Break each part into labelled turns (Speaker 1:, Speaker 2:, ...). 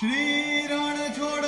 Speaker 1: Shri Ranchhod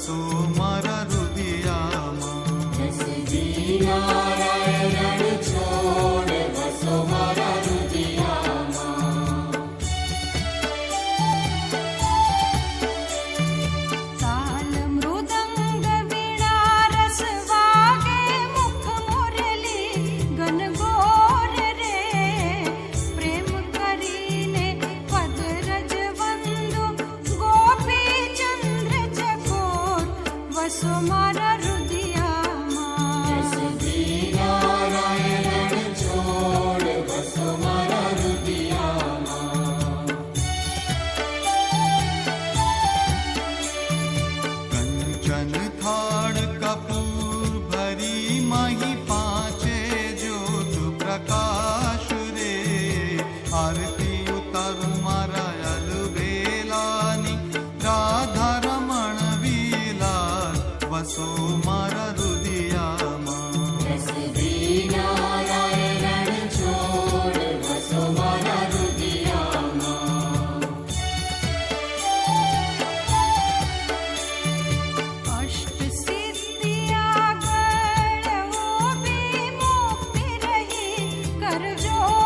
Speaker 1: so
Speaker 2: asomar a Sergio.